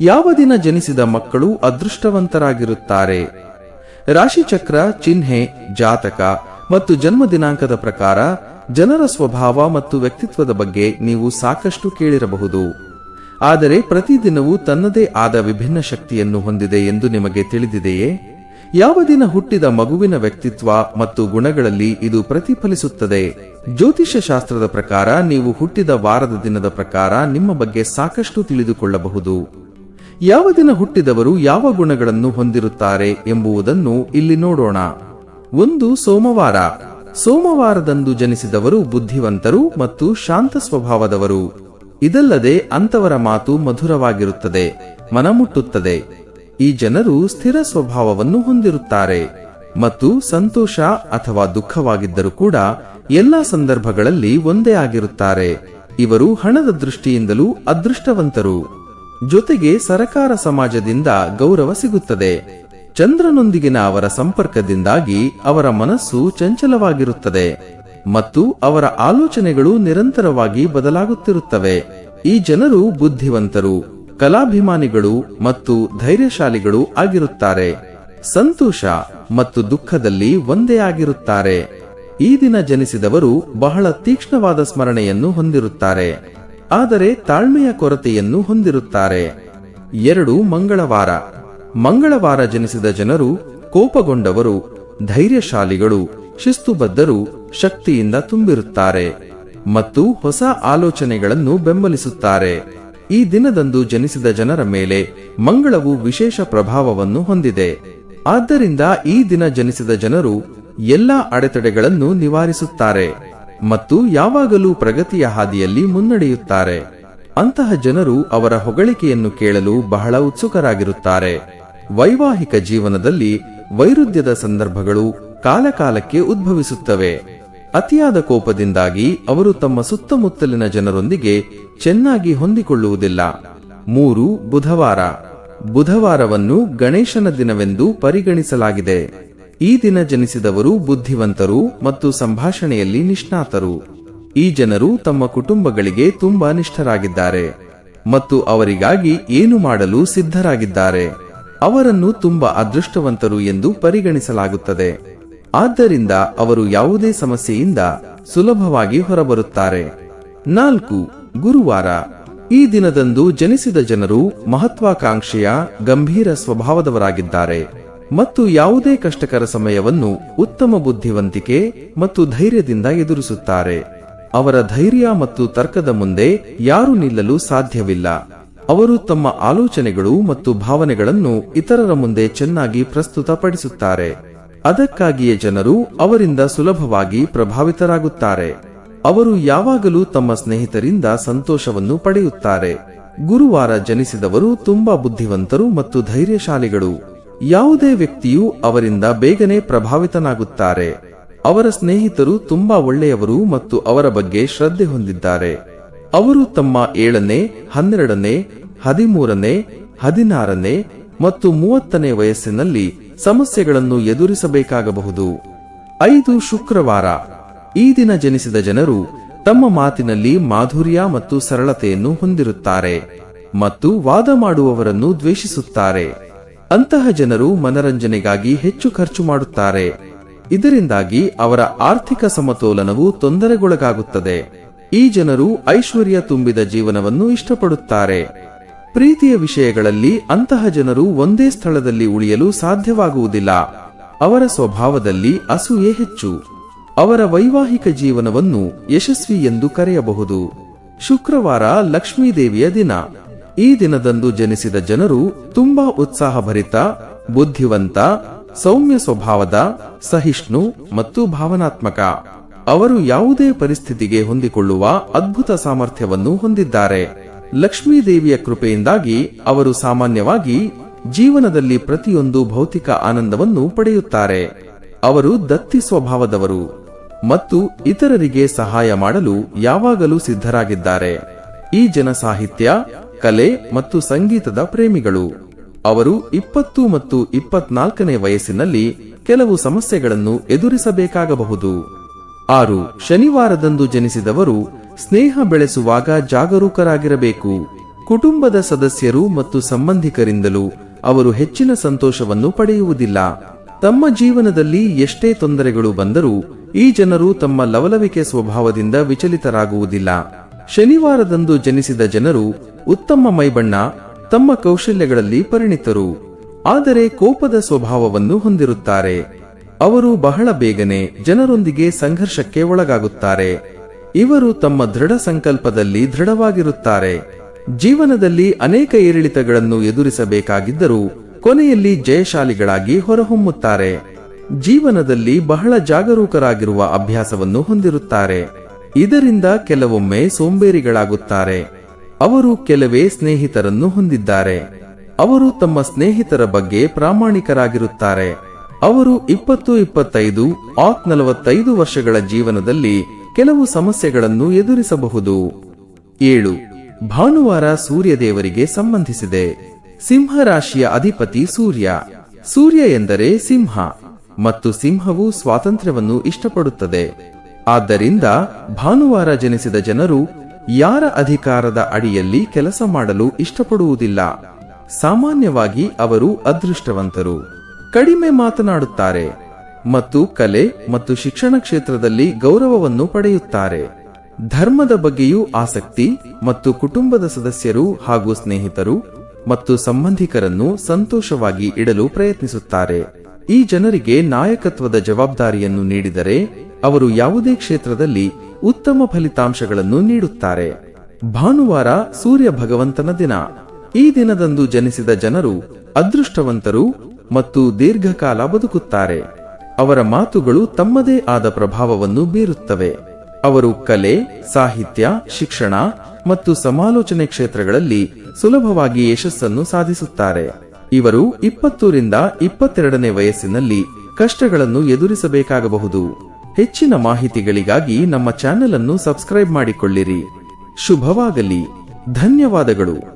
ಯಾವ ದಿನ ಜನಿಸಿದ ಮಕ್ಕಳು ಅದೃಷ್ಟವಂತರಾಗಿರುತ್ತಾರೆ? ರಾಶಿಚಕ್ರ, ಚಿಹ್ನೆ, ಜಾತಕ ಮತ್ತು ಜನ್ಮ ದಿನಾಂಕದ ಪ್ರಕಾರ ಜನರ ಸ್ವಭಾವ ಮತ್ತು ವ್ಯಕ್ತಿತ್ವದ ಬಗ್ಗೆ ನೀವು ಸಾಕಷ್ಟು ಕೇಳಿರಬಹುದು. ಆದರೆ ಪ್ರತಿದಿನವೂ ತನ್ನದೇ ಆದ ವಿಭಿನ್ನ ಶಕ್ತಿಯನ್ನು ಹೊಂದಿದೆ ಎಂದು ನಿಮಗೆ ತಿಳಿದಿದೆಯೇ? ಯಾವ ದಿನ ಹುಟ್ಟಿದ ಮಗುವಿನ ವ್ಯಕ್ತಿತ್ವ ಮತ್ತು ಗುಣಗಳಲ್ಲಿ ಇದು ಪ್ರತಿಫಲಿಸುತ್ತದೆ? ಜ್ಯೋತಿಷ್ಯ ಶಾಸ್ತ್ರದ ಪ್ರಕಾರ ನೀವು ಹುಟ್ಟಿದ ವಾರದ ದಿನದ ಪ್ರಕಾರ ನಿಮ್ಮ ಬಗ್ಗೆ ಸಾಕಷ್ಟು ತಿಳಿದುಕೊಳ್ಳಬಹುದು. ಯಾವ ದಿನ ಹುಟ್ಟಿದವರು ಯಾವ ಗುಣಗಳನ್ನು ಹೊಂದಿರುತ್ತಾರೆ ಎಂಬುದನ್ನು ಇಲ್ಲಿ ನೋಡೋಣ. ಒಂದು ಸೋಮವಾರ. ಸೋಮವಾರದಂದು ಜನಿಸಿದವರು ಬುದ್ಧಿವಂತರು ಮತ್ತು ಶಾಂತ ಸ್ವಭಾವದವರು. ಇದಲ್ಲದೆ ಅಂತವರ ಮಾತು ಮಧುರವಾಗಿರುತ್ತದೆ, ಮನಮುಟ್ಟುತ್ತದೆ. ಈ ಜನರು ಸ್ಥಿರ ಸ್ವಭಾವವನ್ನು ಹೊಂದಿರುತ್ತಾರೆ. ಮತ್ತು ಸಂತೋಷ ಅಥವಾ ದುಃಖವಾಗಿದ್ದರೂ ಕೂಡ ಎಲ್ಲಾ ಸಂದರ್ಭಗಳಲ್ಲಿ ಒಂದೇ ಆಗಿರುತ್ತಾರೆ. ಇವರು ಹಣದ ದೃಷ್ಟಿಯಿಂದಲೂ ಅದೃಷ್ಟವಂತರು. ಜೊತೆಗೆ ಸರಕಾರ ಸಮಾಜದಿಂದ ಗೌರವ ಸಿಗುತ್ತದೆ. ಚಂದ್ರನೊಂದಿಗಿನ ಅವರ ಸಂಪರ್ಕದಿಂದಾಗಿ ಅವರ ಮನಸ್ಸು ಚಂಚಲವಾಗಿರುತ್ತದೆ. ಮತ್ತು ಅವರ ಆಲೋಚನೆಗಳು ನಿರಂತರವಾಗಿ ಬದಲಾಗುತ್ತಿರುತ್ತವೆ. ಈ ಜನರು ಬುದ್ಧಿವಂತರು, ಕಲಾಭಿಮಾನಿಗಳು ಮತ್ತು ಧೈರ್ಯಶಾಲಿಗಳು ಆಗಿರುತ್ತಾರೆ. ಸಂತೋಷ ಮತ್ತು ದುಃಖದಲ್ಲಿ ಒಂದೇ ಆಗಿರುತ್ತಾರೆ. ಈ ದಿನ ಜನಿಸಿದವರು ಬಹಳ ತೀಕ್ಷ್ಣವಾದ ಸ್ಮರಣೆಯನ್ನು ಹೊಂದಿರುತ್ತಾರೆ. ಆದರೆ ತಾಳ್ಮೆಯ ಕೊರತೆಯನ್ನು ಹೊಂದಿರುತ್ತಾರೆ. ಎರಡು ಮಂಗಳವಾರ. ಮಂಗಳವಾರ ಜನಿಸಿದ ಜನರು ಕೋಪಗೊಂಡವರು, ಧೈರ್ಯಶಾಲಿಗಳು, ಶಿಸ್ತುಬದ್ಧರು, ಶಕ್ತಿಯಿಂದ ತುಂಬಿರುತ್ತಾರೆ ಮತ್ತು ಹೊಸ ಆಲೋಚನೆಗಳನ್ನು ಬೆಂಬಲಿಸುತ್ತಾರೆ. ಈ ದಿನದಂದು ಜನಿಸಿದ ಜನರ ಮೇಲೆ ಮಂಗಳವು ವಿಶೇಷ ಪ್ರಭಾವವನ್ನು ಹೊಂದಿದೆ. ಆದ್ದರಿಂದ ಈ ದಿನ ಜನಿಸಿದ ಜನರು ಎಲ್ಲಾ ಅಡೆತಡೆಗಳನ್ನು ನಿವಾರಿಸುತ್ತಾರೆ. ಮತ್ತು ಯಾವಾಗಲೂ ಪ್ರಗತಿಯ ಹಾದಿಯಲ್ಲಿ ಮುನ್ನಡೆಯುತ್ತಾರೆ. ಅಂತಹ ಜನರು ಅವರ ಹೊಗಳಿಕೆಯನ್ನು ಕೇಳಲು ಬಹಳ ಉತ್ಸುಕರಾಗಿರುತ್ತಾರೆ. ವೈವಾಹಿಕ ಜೀವನದಲ್ಲಿ ವೈರುಧ್ಯದ ಸಂದರ್ಭಗಳು ಕಾಲಕಾಲಕ್ಕೆ ಉದ್ಭವಿಸುತ್ತವೆ. ಅತಿಯಾದ ಕೋಪದಿಂದಾಗಿ ಅವರು ತಮ್ಮ ಸುತ್ತಮುತ್ತಲಿನ ಜನರೊಂದಿಗೆ ಚೆನ್ನಾಗಿ ಹೊಂದಿಕೊಳ್ಳುವುದಿಲ್ಲ. ಮೂರು, ಬುಧವಾರ. ಬುಧವಾರವನ್ನು ಗಣೇಶನ ದಿನವೆಂದು ಪರಿಗಣಿಸಲಾಗಿದೆ. ಈ ದಿನ ಜನಿಸಿದವರು ಬುದ್ಧಿವಂತರು ಮತ್ತು ಸಂಭಾಷಣೆಯಲ್ಲಿ ನಿಷ್ಣಾತರು. ಈ ಜನರು ತಮ್ಮ ಕುಟುಂಬಗಳಿಗೆ ತುಂಬಾ ನಿಷ್ಠರಾಗಿದ್ದಾರೆ ಮತ್ತು ಅವರಿಗಾಗಿ ಏನು ಮಾಡಲು ಸಿದ್ಧರಾಗಿದ್ದಾರೆ. ಅವರನ್ನು ತುಂಬಾ ಅದೃಷ್ಟವಂತರು ಎಂದು ಪರಿಗಣಿಸಲಾಗುತ್ತದೆ. ಆದ್ದರಿಂದ ಅವರು ಯಾವುದೇ ಸಮಸ್ಯೆಯಿಂದ ಸುಲಭವಾಗಿ ಹೊರಬರುತ್ತಾರೆ. ನಾಲ್ಕು, ಗುರುವಾರ. ಈ ದಿನದಂದು ಜನಿಸಿದ ಜನರು ಮಹತ್ವಾಕಾಂಕ್ಷೆಯ ಗಂಭೀರ ಸ್ವಭಾವದವರಾಗಿದ್ದಾರೆ. ಮತ್ತು ಯಾವುದೇ ಕಷ್ಟಕರ ಸಮಯವನ್ನು ಉತ್ತಮ ಬುದ್ಧಿವಂತಿಕೆ ಮತ್ತು ಧೈರ್ಯದಿಂದ ಎದುರಿಸುತ್ತಾರೆ. ಅವರ ಧೈರ್ಯ ಮತ್ತು ತರ್ಕದ ಮುಂದೆ ಯಾರು ನಿಲ್ಲಲು ಸಾಧ್ಯವಿಲ್ಲ. ಅವರು ತಮ್ಮ ಆಲೋಚನೆಗಳು ಮತ್ತು ಭಾವನೆಗಳನ್ನು ಇತರರ ಮುಂದೆ ಚೆನ್ನಾಗಿ ಪ್ರಸ್ತುತಪಡಿಸುತ್ತಾರೆ. ಅದಕ್ಕಾಗಿಯೇ ಜನರು ಅವರಿಂದ ಸುಲಭವಾಗಿ ಪ್ರಭಾವಿತರಾಗುತ್ತಾರೆ. ಅವರು ಯಾವಾಗಲೂ ತಮ್ಮ ಸ್ನೇಹಿತರಿಂದ ಸಂತೋಷವನ್ನು ಪಡೆಯುತ್ತಾರೆ. ಗುರುವಾರ ಜನಿಸಿದವರು ತುಂಬಾ ಬುದ್ಧಿವಂತರು ಮತ್ತು ಧೈರ್ಯಶಾಲಿಗಳು. ಯಾವುದೇ ವ್ಯಕ್ತಿಯು ಅವರಿಂದ ಬೇಗನೆ ಪ್ರಭಾವಿತನಾಗುತ್ತಾರೆ. ಅವರ ಸ್ನೇಹಿತರು ತುಂಬಾ ಒಳ್ಳೆಯವರು ಮತ್ತು ಅವರ ಬಗ್ಗೆ ಶ್ರದ್ಧೆ ಹೊಂದಿದ್ದಾರೆ. ಅವರು ತಮ್ಮ ಏಳನೇ, ಹನ್ನೆರಡನೇ, ಹದಿಮೂರನೇ, ಹದಿನಾರನೇ ಮತ್ತು ಮೂವತ್ತನೇ ವಯಸ್ಸಿನಲ್ಲಿ ಸಮಸ್ಯೆಗಳನ್ನು ಎದುರಿಸಬೇಕಾಗಬಹುದು. ಐದು ಶುಕ್ರವಾರ. ಈ ದಿನ ಜನಿಸಿದ ಜನರು ತಮ್ಮ ಮಾತಿನಲ್ಲಿ ಮಾಧುರ್ಯ ಮತ್ತು ಸರಳತೆಯನ್ನು ಹೊಂದಿರುತ್ತಾರೆ ಮತ್ತು ವಾದ ಮಾಡುವವರನ್ನು ದ್ವೇಷಿಸುತ್ತಾರೆ. ಅಂತಹ ಜನರು ಮನರಂಜನೆಗಾಗಿ ಹೆಚ್ಚು ಖರ್ಚು ಮಾಡುತ್ತಾರೆ. ಇದರಿಂದಾಗಿ ಅವರ ಆರ್ಥಿಕ ಸಮತೋಲನವು ತೊಂದರೆಗೊಳಗಾಗುತ್ತದೆ. ಈ ಜನರು ಐಶ್ವರ್ಯ ತುಂಬಿದ ಜೀವನವನ್ನು ಇಷ್ಟಪಡುತ್ತಾರೆ. ಪ್ರೀತಿಯ ವಿಷಯಗಳಲ್ಲಿ ಅಂತಹ ಜನರು ಒಂದೇ ಸ್ಥಳದಲ್ಲಿ ಉಳಿಯಲು ಸಾಧ್ಯವಾಗುವುದಿಲ್ಲ. ಅವರ ಸ್ವಭಾವದಲ್ಲಿ ಅಸೂಯೆ ಹೆಚ್ಚು. ಅವರ ವೈವಾಹಿಕ ಜೀವನವನ್ನು ಯಶಸ್ವಿ ಎಂದು ಕರೆಯಬಹುದು. ಶುಕ್ರವಾರ ಲಕ್ಷ್ಮೀದೇವಿಯ ದಿನ. ಈ ದಿನದಂದು ಜನಿಸಿದ ಜನರು ತುಂಬಾ ಉತ್ಸಾಹಭರಿತ ಬುದ್ಧಿವಂತ, ಸೌಮ್ಯ ಸ್ವಭಾವದ, ಸಹಿಷ್ಣು ಮತ್ತು ಭಾವನಾತ್ಮಕ. ಅವರು ಯಾವುದೇ ಪರಿಸ್ಥಿತಿಗೆ ಹೊಂದಿಕೊಳ್ಳುವ ಅದ್ಭುತ ಸಾಮರ್ಥ್ಯವನ್ನು ಹೊಂದಿದ್ದಾರೆ. ಲಕ್ಷ್ಮೀ ದೇವಿಯ ಕೃಪೆಯಿಂದಾಗಿ ಅವರು ಸಾಮಾನ್ಯವಾಗಿ ಜೀವನದಲ್ಲಿ ಪ್ರತಿಯೊಂದು ಭೌತಿಕ ಆನಂದವನ್ನು ಪಡೆಯುತ್ತಾರೆ. ಅವರು ದತ್ತಿ ಸ್ವಭಾವದವರು ಮತ್ತು ಇತರರಿಗೆ ಸಹಾಯ ಮಾಡಲು ಯಾವಾಗಲೂ ಸಿದ್ಧರಾಗಿದ್ದಾರೆ. ಈ ಜನ ಸಾಹಿತ್ಯ ಕಲೆ ಮತ್ತು ಸಂಗೀತದ ಪ್ರೇಮಿಗಳು. ಅವರು ಇಪ್ಪತ್ತು ಮತ್ತು ಇಪ್ಪತ್ನಾಲ್ಕನೇ ವಯಸ್ಸಿನಲ್ಲಿ ಕೆಲವು ಸಮಸ್ಯೆಗಳನ್ನು ಎದುರಿಸಬೇಕಾಗಬಹುದು. ಆರು, ಶನಿವಾರದಂದು ಜನಿಸಿದವರು ಸ್ನೇಹ ಬೆಳೆಸುವಾಗ ಜಾಗರೂಕರಾಗಿರಬೇಕು. ಕುಟುಂಬದ ಸದಸ್ಯರು ಮತ್ತು ಸಂಬಂಧಿಕರಿಂದಲೂ ಅವರು ಹೆಚ್ಚಿನ ಸಂತೋಷವನ್ನು ಪಡೆಯುವುದಿಲ್ಲ. ತಮ್ಮ ಜೀವನದಲ್ಲಿ ಎಷ್ಟೇ ತೊಂದರೆಗಳು ಬಂದರೂ ಈ ಜನರು ತಮ್ಮ ಲವಲವಿಕೆ ಸ್ವಭಾವದಿಂದ ವಿಚಲಿತರಾಗುವುದಿಲ್ಲ. ಶನಿವಾರದಂದು ಜನಿಸಿದ ಜನರು ಉತ್ತಮ ಮೈಬಣ್ಣ ತಮ್ಮ ಕೌಶಲ್ಯಗಳಲ್ಲಿ ಪರಿಣಿತರು. ಆದರೆ ಕೋಪದ ಸ್ವಭಾವವನ್ನು ಹೊಂದಿರುತ್ತಾರೆ. ಅವರು ಬಹಳ ಬೇಗನೆ ಜನರೊಂದಿಗೆ ಸಂಘರ್ಷಕ್ಕೆ ಒಳಗಾಗುತ್ತಾರೆ. ಇವರು ತಮ್ಮ ದೃಢ ಸಂಕಲ್ಪದಲ್ಲಿ ದೃಢವಾಗಿರುತ್ತಾರೆ. ಜೀವನದಲ್ಲಿ ಅನೇಕ ಏರಿಳಿತಗಳನ್ನು ಎದುರಿಸಬೇಕಾಗಿದ್ದರೂ ಕೊನೆಯಲ್ಲಿ ಜಯಶಾಲಿಗಳಾಗಿ ಹೊರಹೊಮ್ಮುತ್ತಾರೆ. ಜೀವನದಲ್ಲಿ ಬಹಳ ಜಾಗರೂಕರಾಗಿರುವ ಅಭ್ಯಾಸವನ್ನು ಹೊಂದಿರುತ್ತಾರೆ. ಇದರಿಂದ ಕೆಲವೊಮ್ಮೆ ಸೋಂಬೇರಿಗಳಾಗುತ್ತಾರೆ. ಅವರು ಕೆಲವೇ ಸ್ನೇಹಿತರನ್ನು ಹೊಂದಿದ್ದಾರೆ. ಅವರು ತಮ್ಮ ಸ್ನೇಹಿತರ ಬಗ್ಗೆ ಪ್ರಾಮಾಣಿಕರಾಗಿರುತ್ತಾರೆ. ಅವರು ಇಪ್ಪತ್ತು ಇಪ್ಪತ್ತೈದು ಆಕ್ ನಲವತ್ತೈದು ವರ್ಷಗಳ ಜೀವನದಲ್ಲಿ ಕೆಲವು ಸಮಸ್ಯೆಗಳನ್ನು ಎದುರಿಸಬಹುದು. ಏಳು. ಭಾನುವಾರ ಸೂರ್ಯದೇವರಿಗೆ ಸಂಬಂಧಿಸಿದೆ. ಸಿಂಹ ರಾಶಿಯ ಅಧಿಪತಿ ಸೂರ್ಯ. ಸೂರ್ಯ ಎಂದರೆ ಸಿಂಹ, ಮತ್ತು ಸಿಂಹವು ಸ್ವಾತಂತ್ರ್ಯವನ್ನು ಇಷ್ಟಪಡುತ್ತದೆ. ಆದ್ದರಿಂದ ಭಾನುವಾರ ಜನಿಸಿದ ಜನರು ಯಾರ ಅಧಿಕಾರದ ಅಡಿಯಲ್ಲಿ ಕೆಲಸ ಮಾಡಲು ಇಷ್ಟಪಡುವುದಿಲ್ಲ. ಸಾಮಾನ್ಯವಾಗಿ ಅವರು ಅದೃಷ್ಟವಂತರು. ಕಡಿಮೆ ಮಾತನಾಡುತ್ತಾರೆ ಮತ್ತು ಕಲೆ ಮತ್ತು ಶಿಕ್ಷಣ ಕ್ಷೇತ್ರದಲ್ಲಿ ಗೌರವವನ್ನು ಪಡೆಯುತ್ತಾರೆ. ಧರ್ಮದ ಬಗ್ಗೆಯೂ ಆಸಕ್ತಿ ಮತ್ತು ಕುಟುಂಬದ ಸದಸ್ಯರು ಹಾಗೂ ಸ್ನೇಹಿತರು ಮತ್ತು ಸಂಬಂಧಿಕರನ್ನು ಸಂತೋಷವಾಗಿ ಇಡಲು ಪ್ರಯತ್ನಿಸುತ್ತಾರೆ. ಈ ಜನರಿಗೆ ನಾಯಕತ್ವದ ಜವಾಬ್ದಾರಿಯನ್ನು ನೀಡಿದರೆ ಅವರು ಯಾವುದೇ ಕ್ಷೇತ್ರದಲ್ಲಿ ಉತ್ತಮ ಫಲಿತಾಂಶಗಳನ್ನು ನೀಡುತ್ತಾರೆ. ಭಾನುವಾರ ಸೂರ್ಯ ಭಗವಂತನ ದಿನ. ಈ ದಿನದಂದು ಜನಿಸಿದ ಜನರು ಅದೃಷ್ಟವಂತರು ಮತ್ತು ದೀರ್ಘಕಾಲ ಬದುಕುತ್ತಾರೆ. ಅವರ ಮಾತುಗಳು ತಮ್ಮದೇ ಆದ ಪ್ರಭಾವವನ್ನು ಬೀರುತ್ತವೆ. ಅವರು ಕಲೆ, ಸಾಹಿತ್ಯ, ಶಿಕ್ಷಣ ಮತ್ತು ಸಮಾಲೋಚನೆ ಕ್ಷೇತ್ರಗಳಲ್ಲಿ ಸುಲಭವಾಗಿ ಯಶಸ್ಸನ್ನು ಸಾಧಿಸುತ್ತಾರೆ. ಇವರು ಇಪ್ಪತ್ತೂರಿಂದ ಇಪ್ಪತ್ತೆರಡನೇ ವಯಸ್ಸಿನಲ್ಲಿ ಕಷ್ಟಗಳನ್ನು ಎದುರಿಸಬೇಕಾಗಬಹುದು. ಹೆಚ್ಚಿನ ಮಾಹಿತಿಗಳಿಗಾಗಿ ನಮ್ಮ ಚಾನೆಲ್ ಅನ್ನು ಸಬ್ಸ್ಕ್ರೈಬ್ ಮಾಡಿಕೊಳ್ಳಿರಿ. ಶುಭವಾಗಲಿ. ಧನ್ಯವಾದಗಳು.